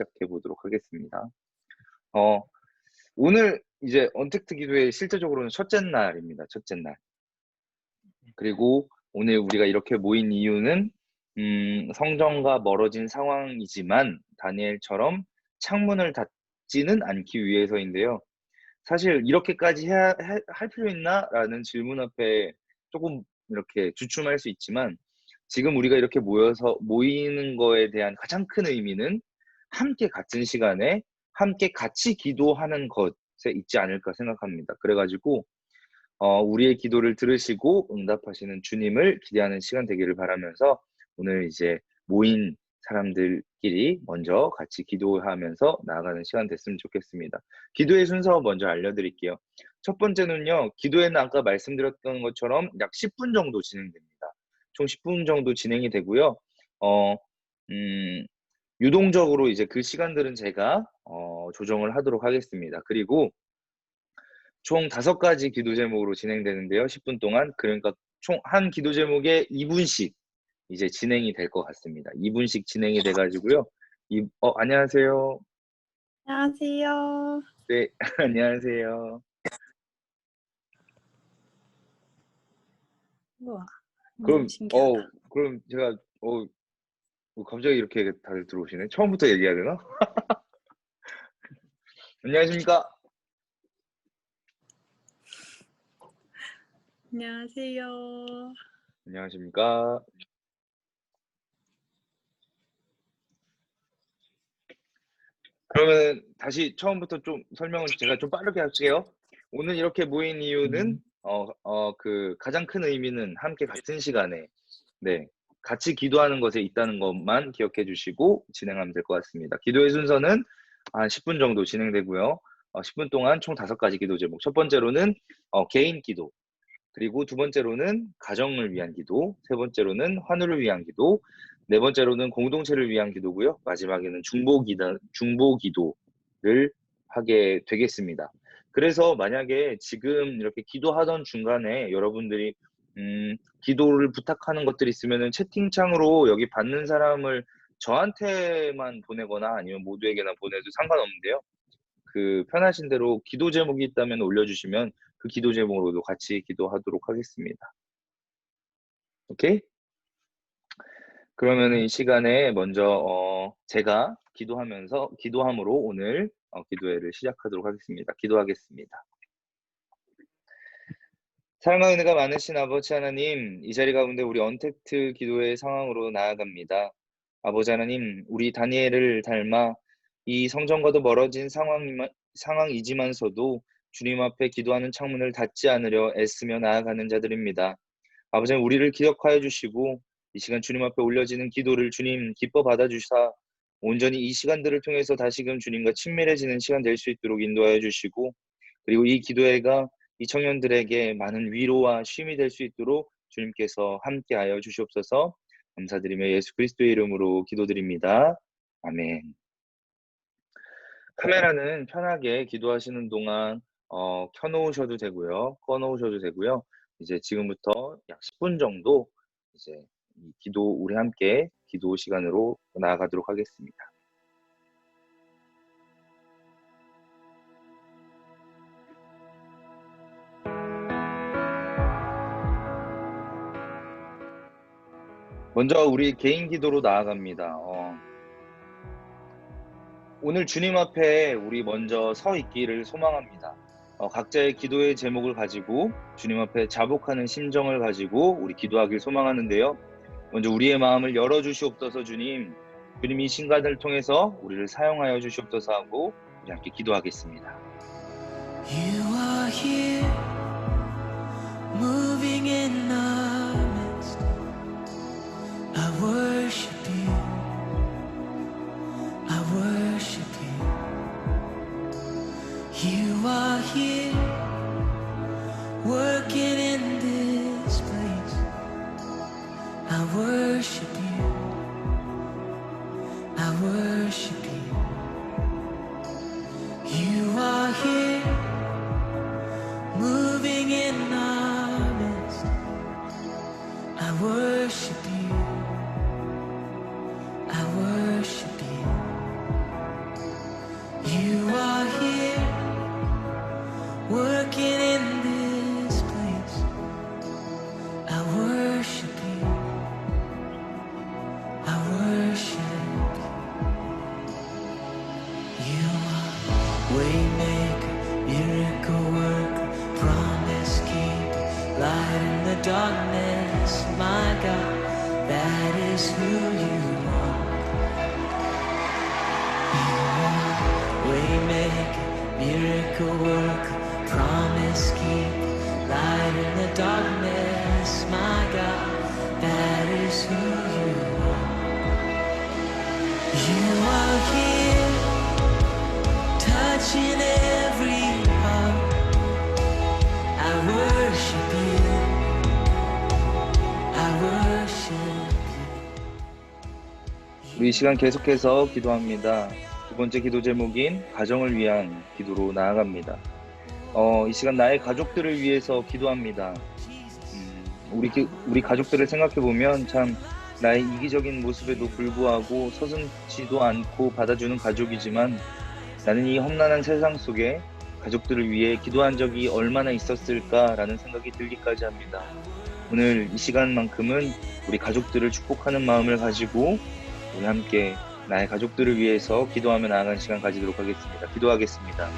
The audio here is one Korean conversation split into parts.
시작해 보도록 하겠습니다. 어, 오늘 이제 언택트 기도의 실제적으로는 첫째 날입니다. 첫째 날. 그리고 오늘 우리가 이렇게 모인 이유는 음, 성전과 멀어진 상황이지만 다니엘처럼 창문을 닫지는 않기 위해서인데요. 사실 이렇게까지 해야 해- 할 필요 있나라는 질문 앞에 조금 이렇게 주춤할 수 있지만 지금 우리가 이렇게 모여서 모이는 거에 대한 가장 큰 의미는 함께 같은 시간에 함께 같이 기도하는 것에 있지 않을까 생각합니다. 그래가지고 어, 우리의 기도를 들으시고 응답하시는 주님을 기대하는 시간 되기를 바라면서 오늘 이제 모인 사람들끼리 먼저 같이 기도하면서 나아가는 시간 됐으면 좋겠습니다. 기도의 순서 먼저 알려드릴게요. 첫 번째는요, 기도에는 아까 말씀드렸던 것처럼 약 10분 정도 진행됩니다. 총 10분 정도 진행이 되고요. 어, 음, 유동적으로 이제 그 시간들은 제가 어, 조정을 하도록 하겠습니다. 그리고 총 다섯 가지 기도 제목으로 진행되는데요. 10분 동안 그러니까 총 한 기도 제목에 2분씩 이제 진행이 될 것 같습니다. 2분씩 진행이 돼가지고요. 이, 어, 안녕하세요. 안녕하세요. 네, 안녕하세요. 우와. 그럼, 신기하다. 어, 그럼 제가, 어, 뭐 갑자기 이렇게 다들 들어오시네. 처음부터 얘기해야 되나? 안녕하십니까? 안녕하세요. 안녕하십니까? 그러면 다시 처음부터 좀 설명을 제가 좀 빠르게 할게요. 오늘 이렇게 모인 이유는 어, 어, 그 가장 큰 의미는 함께 같은 시간에 네, 같이 기도하는 것에 있다는 것만 기억해 주시고 진행하면 될 것 같습니다. 기도의 순서는 한 10분 정도 진행되고요. 어, 10분 동안 총 5가지 기도 제목. 첫 번째로는 어, 개인 기도, 그리고 두 번째로는 가정을 위한 기도, 세 번째로는 환우를 위한 기도, 네 번째로는 공동체를 위한 기도고요. 마지막에는 중보 기도, 중보 기도를 하게 되겠습니다. 그래서 만약에 지금 이렇게 기도하던 중간에 여러분들이 음, 기도를 부탁하는 것들이 있으면은 채팅창으로 여기 받는 사람을 저한테만 보내거나 아니면 모두에게나 보내도 상관없는데요. 그 편하신 대로 기도 제목이 있다면 올려주시면 그 기도 제목으로도 같이 기도하도록 하겠습니다. 오케이? 그러면 이 시간에 먼저 어, 제가 기도하면서 기도함으로 오늘 어, 기도회를 시작하도록 하겠습니다. 기도하겠습니다. 사랑과 은혜가 많으신 아버지 하나님, 이 자리 가운데 우리 언택트 기도의 상황으로 나아갑니다. 아버지 하나님, 우리 다니엘을 닮아 이 성전과도 멀어진 상황이지만서도 주님 앞에 기도하는 창문을 닫지 않으려 애쓰며 나아가는 자들입니다. 아버지 하나님, 우리를 기억하여 주시고 이 시간 주님 앞에 올려지는 기도를 주님 기뻐 받아주사 온전히 이 시간들을 통해서 다시금 주님과 친밀해지는 시간 될 수 있도록 인도하여 주시고 그리고 이 기도회가 이 청년들에게 많은 위로와 쉼이 될 수 있도록 주님께서 함께하여 주시옵소서 감사드리며 예수 그리스도의 이름으로 기도드립니다. 아멘. 카메라는 편하게 기도하시는 동안 어, 켜놓으셔도 되고요. 꺼놓으셔도 되고요. 이제 지금부터 약 10분 정도 이제 이 기도 우리 함께 기도 시간으로 나아가도록 하겠습니다. 먼저 우리 개인 기도로 나아갑니다. 어, 오늘 주님 앞에 우리 먼저 서 있기를 소망합니다. 어, 각자의 기도의 제목을 가지고 주님 앞에 자복하는 심정을 가지고 우리 기도하길 소망하는데요. 먼저 우리의 마음을 열어 주시옵소서 주님. 주님 이 신간을 통해서 우리를 사용하여 주시옵소서 하고 우리 함께 기도하겠습니다. Moving in midst. What. 우리 이 시간 계속해서 기도합니다. 두 번째 기도 제목인 가정을 위한 기도로 나아갑니다. 어, 이 시간 나의 가족들을 위해서 기도합니다. 음, 우리 기- 우리 가족들을 생각해 보면 참 나의 이기적인 모습에도 불구하고 서슴지도 않고 받아주는 가족이지만 나는 이 험난한 세상 속에 가족들을 위해 기도한 적이 얼마나 있었을까라는 생각이 들기까지 합니다. 오늘 이 시간만큼은 우리 가족들을 축복하는 마음을 가지고 우리 함께 나의 가족들을 위해서 기도하며 나아가는 시간 가지도록 하겠습니다. 기도하겠습니다.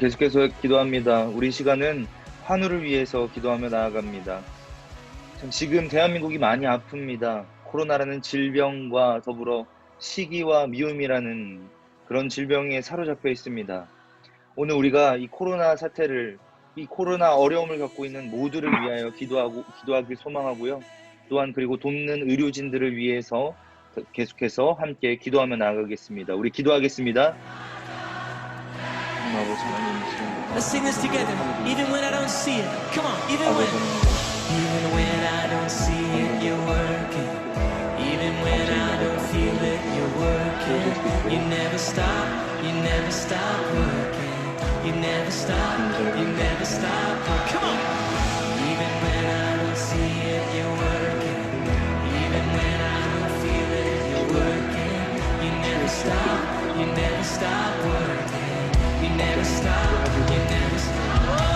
계속해서 기도합니다. 우리 시간은 환우를 위해서 기도하며 나아갑니다. 참 지금 대한민국이 많이 아픕니다. 코로나라는 질병과 더불어 시기와 미움이라는 그런 질병에 사로잡혀 있습니다. 오늘 우리가 이 코로나 사태를 이 코로나 어려움을 겪고 있는 모두를 위하여 기도하고 기도하길 소망하고요. 또한 그리고 돕는 의료진들을 위해서 계속해서 함께 기도하며 나아가겠습니다. 우리 기도하겠습니다. Let's sing this together, even when I don't see it. Come on, even when. Even when I don't see it, you're working. Even when I don't feel it, you're working. You never stop, you never stop working. You never stop, you never stop. Come on! Even when I don't see it, you're working. Even when I don't feel it, you're working. You never stop, you never stop working. You never stop, you never stop.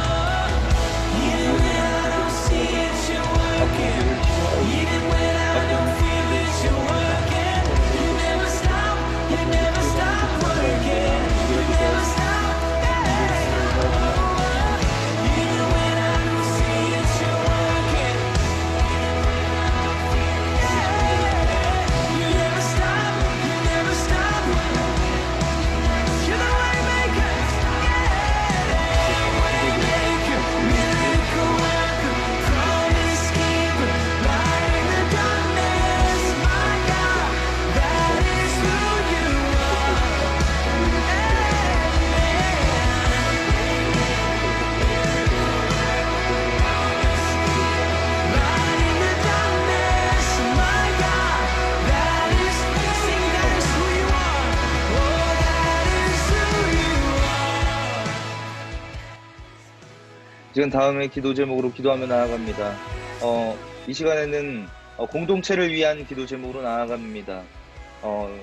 지금 다음에 기도 제목으로 기도하며 나아갑니다. 어, 이 시간에는 어, 공동체를 위한 기도 제목으로 나아갑니다. 어,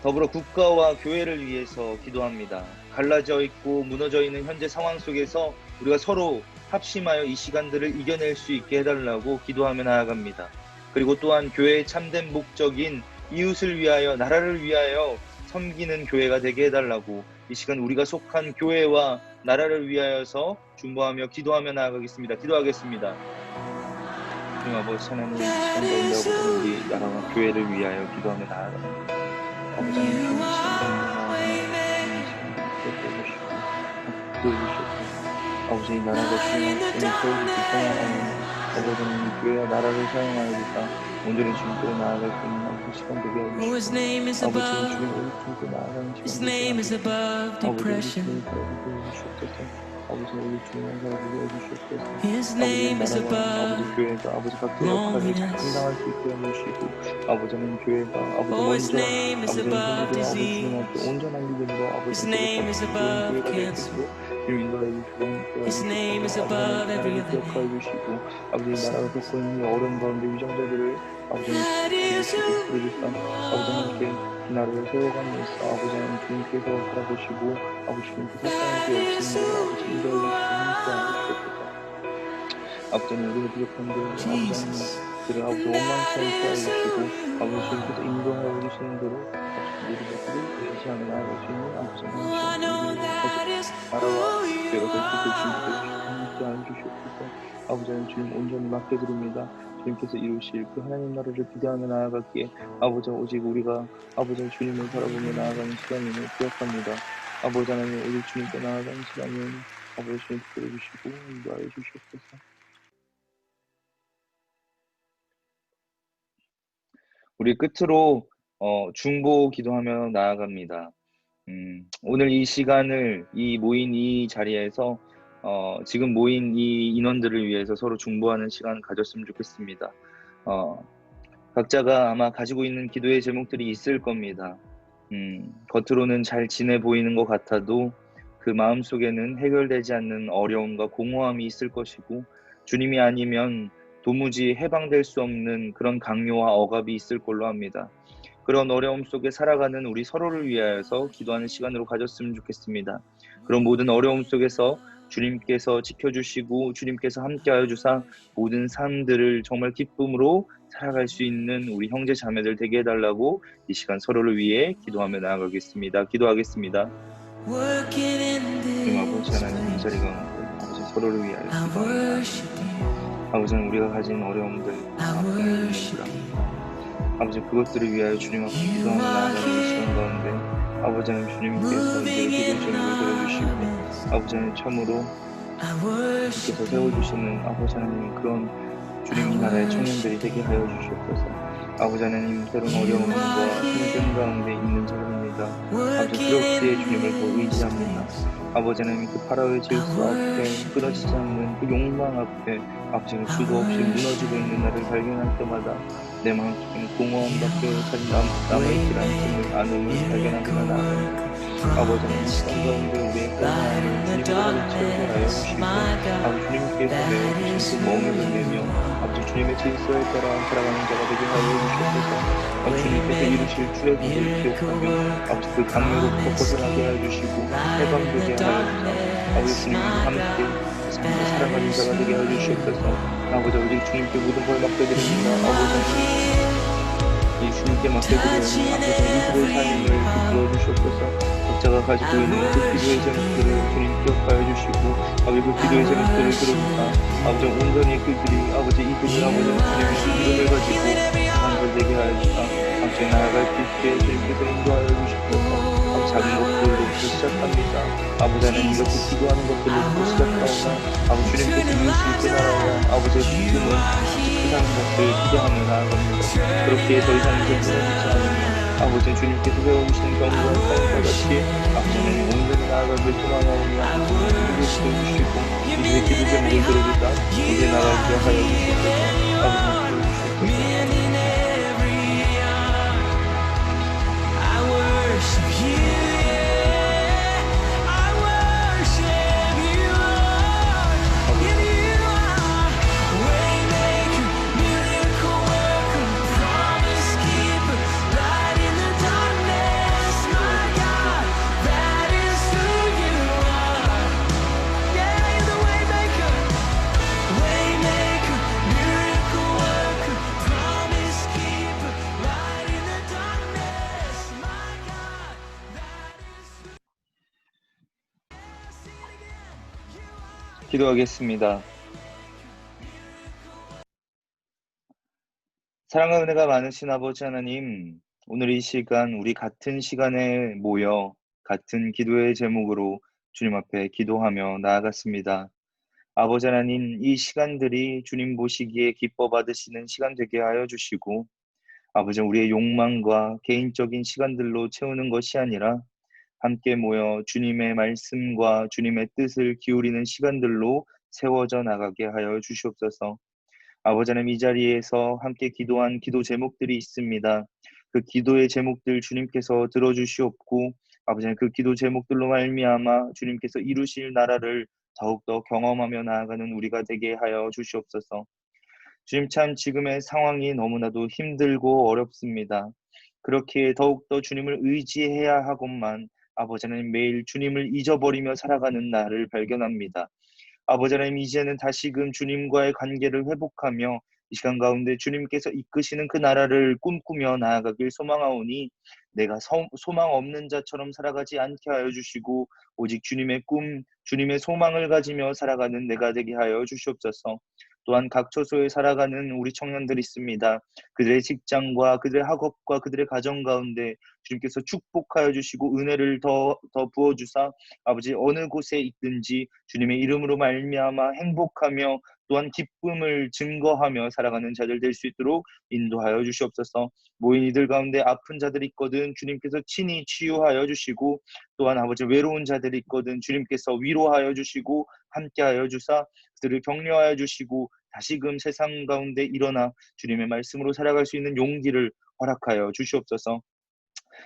더불어 국가와 교회를 위해서 기도합니다. 갈라져 있고 무너져 있는 현재 상황 속에서 우리가 서로 합심하여 이 시간들을 이겨낼 수 있게 해달라고 기도하며 나아갑니다. 그리고 또한 교회의 참된 목적인 이웃을 위하여 나라를 위하여 섬기는 교회가 되게 해달라고 이 시간 우리가 속한 교회와 나라를 위하여서 중보하며 기도하며 나아가겠습니다. 기도하겠습니다. 주님 아버지 하나님 이 시간 가운데 우리 나라와 교회를 위하여 기도하며 나아갑니다. 아버지 하나님 아버지 이 나라가 주님 주님 세우기 사용하는 아버지 하나님 교회와 나라를 사용하여 주사 Onların çünkü onlarla kılınan kuşkan bebeğe Oh his name is above His name is above depression His name is above loneliness. Oh, his name is above disease. His name is above cancer. 수 있도록 주님 인도해 주시고 His name is above every other 기억하여 주시고 아버지 이 나라가 겪고 있는 이 어려운 가운데 위정자들을 아버지 That is who 주시고 아버지 함께 이 나라를 세워가면서 아버지 하나님 주님께서 바라보시고 아버지 주님께서 세상에 없으신 아버지 인도해 주시고 함께 하시옵소서 아버지 하나님 우리가 부족한데 아버지 하나님 Jesus. 그를 아버지 원망치 않게 해주시고 아버지 주님께서 인도하여 주시는 대로 아버지 우리 것들을 의지하며 나아갈 수 있는 아버지 하나님 that is 나라와 who you 교회가 될수 있게 함께 해주시옵소서. 아버지 하나님 주님 온전히 맡겨드립니다. 주님께서 이루실 그 하나님 나라를 기대하며 나아갈기에 아버지 오직 우리가 아버지 주님을 바라보며 나아가는 시간임을 기억합니다. 아버지 하나님 우리 주님께 나아가는 시간은 아버지 주님 들어주시고 인도하여 주시옵소서. 우리 끝으로 어, 중보 기도하며 나아갑니다. 음, 오늘 이 시간을 이 모인 이 자리에서 어, 지금 모인 이 인원들을 위해서 서로 중보하는 시간 가졌으면 좋겠습니다. 어, 각자가 아마 가지고 있는 기도의 제목들이 있을 겁니다. 음, 겉으로는 잘 지내 보이는 것 같아도 그 마음 속에는 해결되지 않는 어려움과 공허함이 있을 것이고 주님이 아니면 도무지 해방될 수 없는 그런 강요와 억압이 있을 걸로 합니다. 그런 어려움 속에 살아가는 우리 서로를 위하여서 기도하는 시간으로 가졌으면 좋겠습니다. 그런 모든 어려움 속에서 주님께서 지켜주시고 주님께서 함께하여 주사 모든 삶들을 정말 기쁨으로 살아갈 수 있는 우리 형제 자매들 되게 해달라고 이 시간 서로를 위해 기도하며 나아가겠습니다. 기도하겠습니다. 주님 아버지 하나님 이 place. 자리 가운데 아버지 서로를 위하여 기도합니다. 아버지는 우리가 가진 어려움들 worship you. 아버지 그것들을 위하여 주님 앞에 기도하며 나아가는 시간 가운데 아버지 하나님 주님께서 이제 our 들어주시고 midst. 아버지 하나님 참으로 주께서 세워주시는 아버지 하나님 그런 주님 이 나라의 청년들이 되게 하여 주시옵소서 아버지 하나님 때론 어려움과 힘든 가운데 있는 자들입니다 아버지 그렇기에 주님을 더 의지합니다 아버지 하나님 그 파라오의 질서 앞에 끊어지지 않는 그 욕망 앞에 아버지가 수도 없이 무너지고 있는 나를 발견할 때마다 내 마음속에는 공허함밖에 남, 남아있지 않음을 안음을 발견하기가 나아갑니다 아버지 하나님 시간 가운데 우리의 the 주님으로 채우게 하여 주시고. 아버지 주님께서 내어주신 그 멍에를 내며 아버지 주님의 질서에 따라 살아가는 자가 되게 하여 주시옵소서. 아버지 주님께서 이루실 출애굽을 기억하며 그 강요로부터 벗어나게 하여 주시고 해방되게 하여 주사 아버지 주님과 함께 삶을 살아가는 자가 되게 하여 주시옵소서. 아버지 우리 주님께 모든 걸 맡겨드립니다. 아버지 이 주님께 맡겨드리는 아버지 이들의 삶을 이끌어 주시옵소서. 각자가 가지고 있는 그 기도의 제목들을 주님 기억하여 주시고 아버지 그 기도의 제목들을 들어주사 아버지 온전히 그들이 아버지 이들이 아버지 주님의 믿음을 가지고 삶을 되게 하여 주사 아버지 나아갈 수 있게 주님께서 인도하여 주시옵소서. 작은 것들로부터 시작합니다. 아버지 하나님 이렇게 기도하는 것들로부터 시작하오나 아버지 주님께서 이루실 깨달아야 아버지의 기쁨은 세상 기대하며 나아갑니다. 그렇게 더 이상 이제 않으면 아버지 주님께서 세워주시는 경고한 삶과 같이 아버지는 온전히 나아갈 결정하나오며 주님을 지켜주시고 우리의 기도 제목을 들어주사 우리 나아가게 하여 주시옵소서. 아버지 들어주시옵소서 기도하겠습니다. 사랑과 은혜가 많으신 아버지 하나님, 오늘 이 시간 우리 같은 시간에 모여 같은 기도의 제목으로 주님 앞에 기도하며 나아갔습니다. 아버지 하나님, 이 시간들이 주님 보시기에 기뻐 받으시는 시간 되게 하여 주시고, 아버지 우리의 욕망과 개인적인 시간들로 채우는 것이 아니라 함께 모여 주님의 말씀과 주님의 뜻을 기울이는 시간들로 세워져 나가게 하여 주시옵소서. 아버지 하나님 이 자리에서 함께 기도한 기도 제목들이 있습니다. 그 기도의 제목들 주님께서 들어주시옵고 아버지 하나님 그 기도 제목들로 말미암아 주님께서 이루실 나라를 더욱더 경험하며 나아가는 우리가 되게 하여 주시옵소서. 주님 참 지금의 상황이 너무나도 힘들고 어렵습니다. 그렇게 더욱더 주님을 의지해야 하건만 아버지 하나님 매일 주님을 잊어버리며 살아가는 나를 발견합니다. 아버지 하나님 이제는 다시금 주님과의 관계를 회복하며 이 시간 가운데 주님께서 이끄시는 그 나라를 꿈꾸며 나아가길 소망하오니 내가 서- 소망 없는 자처럼 살아가지 않게 하여 주시고 오직 주님의 꿈, 주님의 소망을 가지며 살아가는 내가 되게 하여 주시옵소서. 또한 각 처소에 살아가는 우리 청년들이 있습니다. 그들의 직장과 그들의 학업과 그들의 가정 가운데 주님께서 축복하여 주시고 은혜를 더, 더 부어주사 아버지 어느 곳에 있든지 주님의 이름으로 말미암아 행복하며 또한 기쁨을 증거하며 살아가는 자들 될 수 있도록 인도하여 주시옵소서. 모인 이들 가운데 아픈 자들이 있거든 주님께서 친히 치유하여 주시고 또한 아버지 외로운 자들이 있거든 주님께서 위로하여 주시고 함께하여 주사 그들을 격려하여 주시고 다시금 세상 가운데 일어나 주님의 말씀으로 살아갈 수 있는 용기를 허락하여 주시옵소서.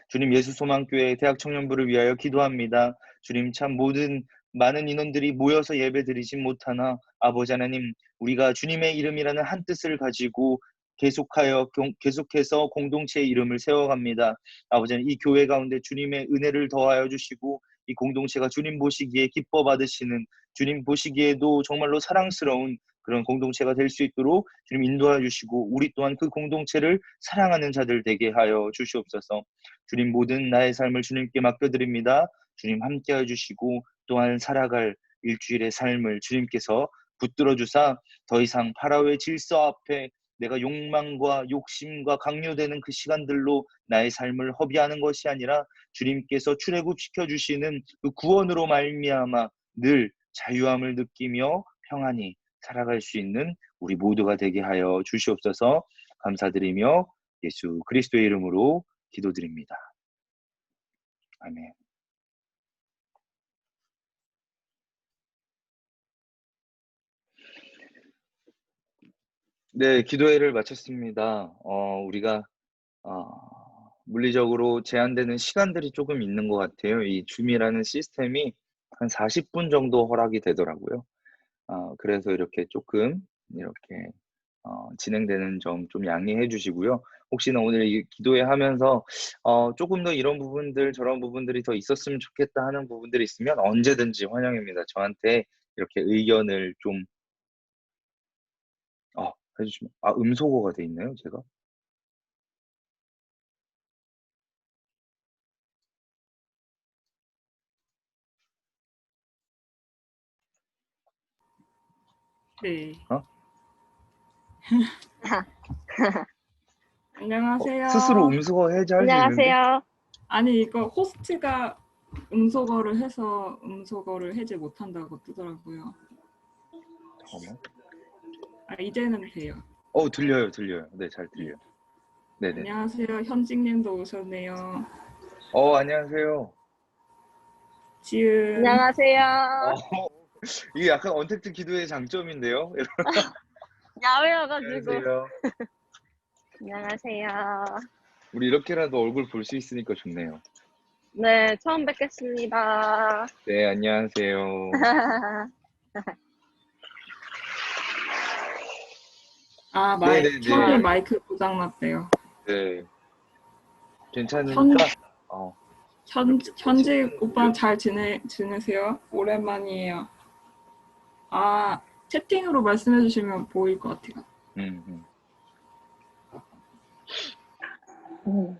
주님 예수 소망교회 대학 청년부를 위하여 기도합니다. 주님 참 모든 많은 인원들이 모여서 예배드리진 못하나 아버지 하나님 우리가 주님의 이름이라는 한 뜻을 가지고 계속하여 공- 계속해서 공동체의 이름을 세워갑니다. 아버지 이 교회 가운데 주님의 은혜를 더하여 주시고 이 공동체가 주님 보시기에 기뻐 받으시는 주님 보시기에도 정말로 사랑스러운 그런 공동체가 될 수 있도록 주님 인도하여 주시고 우리 또한 그 공동체를 사랑하는 자들 되게 하여 주시옵소서. 주님 모든 나의 삶을 주님께 맡겨드립니다. 주님 함께해 주시고 또한 살아갈 일주일의 삶을 주님께서 붙들어 주사 더 이상 파라오의 질서 앞에 내가 욕망과 욕심과 강요되는 그 시간들로 나의 삶을 허비하는 것이 아니라 주님께서 출애굽 시켜 주시는 그 구원으로 말미암아 늘 자유함을 느끼며 평안히 살아갈 수 있는 우리 모두가 되게 하여 주시옵소서 감사드리며 예수 그리스도의 이름으로 기도드립니다. 아멘. 네, 기도회를 마쳤습니다. 어, 우리가 어, 물리적으로 제한되는 시간들이 조금 있는 것 같아요. 이 줌이라는 시스템이 한 40분 정도 허락이 되더라고요. 어, 그래서 이렇게 조금 이렇게 어, 진행되는 점 좀 양해해 주시고요. 혹시나 오늘 이 기도회 하면서 어, 조금 더 이런 부분들 저런 부분들이 더 있었으면 좋겠다 하는 부분들이 있으면 언제든지 환영입니다. 저한테 이렇게 의견을 좀 어, 해주시면 아 음소거가 돼 있나요, 제가? 네. 어? 안녕하세요. 어, 스스로 음소거 해제할 수 있는데? 안녕하세요. 아니 이거 호스트가 음소거를 해서 음소거를 해제 못한다고 뜨더라고요. 잠깐만. 아 이제는 돼요. 어 들려요, 들려요. 네, 잘 들려요. 네네. 안녕하세요. 현직님도 오셨네요. 어 안녕하세요. 지은 안녕하세요. 어, 이게 약간 언택트 기도의 장점인데요. 야외여가지고. 안녕하세요. 안녕하세요. 우리 이렇게라도 얼굴 볼 수 있으니까 좋네요. 네, 처음 뵙겠습니다. 네, 안녕하세요. 아 마이 네네네. 현이 마이크 고장 났대요. 네. 괜찮으니까 현- 어, 현 현직 오빠 잘 지내 지내세요? 오랜만이에요. 아 채팅으로 말씀해 주시면 보일 것 같아요. 음, 음. 음.